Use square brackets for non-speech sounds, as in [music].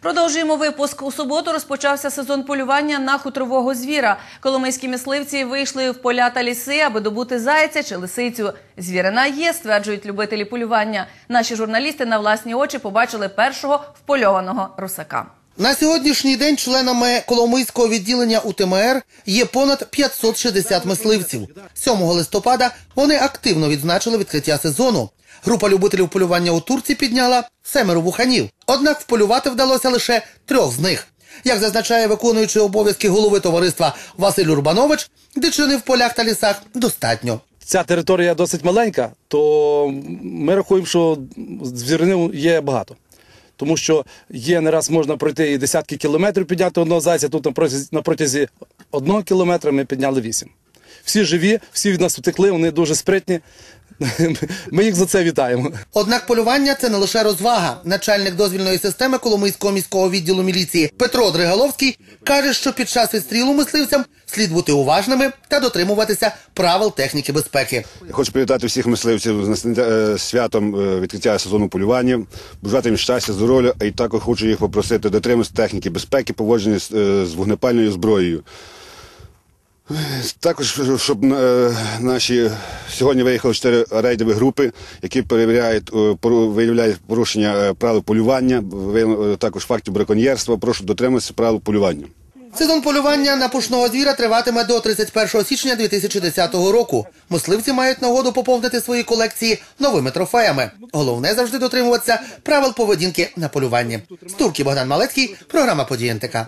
Продовжуємо випуск. У суботу розпочався сезон полювання на хутрового звіра. Коломийські мисливці вийшли в поля та ліси, аби добути зайця чи лисицю. Звірина є, стверджують любителі полювання. Наші журналісти на власні очі побачили першого впольованого русака. На сьогоднішній день членами Коломийського відділення УТМР є понад 560 мисливців. 7 листопада вони активно відзначили відкриття сезону. Група любителів полювання у Турції підняла семеро вуханів. Однак вполювати вдалося лише трьох з них. Як зазначає виконуючий обов'язки голови товариства Василь Урбанович, дичини в полях та лісах достатньо. ця територія досить маленька, то ми рахуємо, що звіринів є багато. Тому що є не раз можна пройти і десятки кілометрів підняти одного зайця. Тут на протязі, на протязі одного кілометра ми підняли вісім. Всі живі, всі від нас утекли, вони дуже спритні. [laughs] Ми їх за це вітаємо. Однак полювання це не лише розвага. Начальник дозвільної системи Коломийського міського відділу міліції Петро Дригаловський каже, що під час відстрілу мисливцям слід бути уважними та дотримуватися правил техніки безпеки. Я Хочу привітати всіх мисливців з е, святом е, відкриття сезону полювання, бажати їм щастя, здоров'я, а й також хочу їх попросити дотримуватися техніки безпеки, поводження е, з вогнепальною зброєю. Також, щоб е, наші сьогодні виїхали чотири рейдові групи, які перевіряють, е, виявляють порушення е, правил полювання, також фактів браконьєрства. Прошу дотримуватися правил полювання. Сезон полювання на пушного звіра триватиме до 31 січня 2010 року. Мисливці мають нагоду поповнити свої колекції новими трофеями. Головне завжди дотримуватися правил поведінки на полюванні. З Богдан Малецький, програма «Події НТК».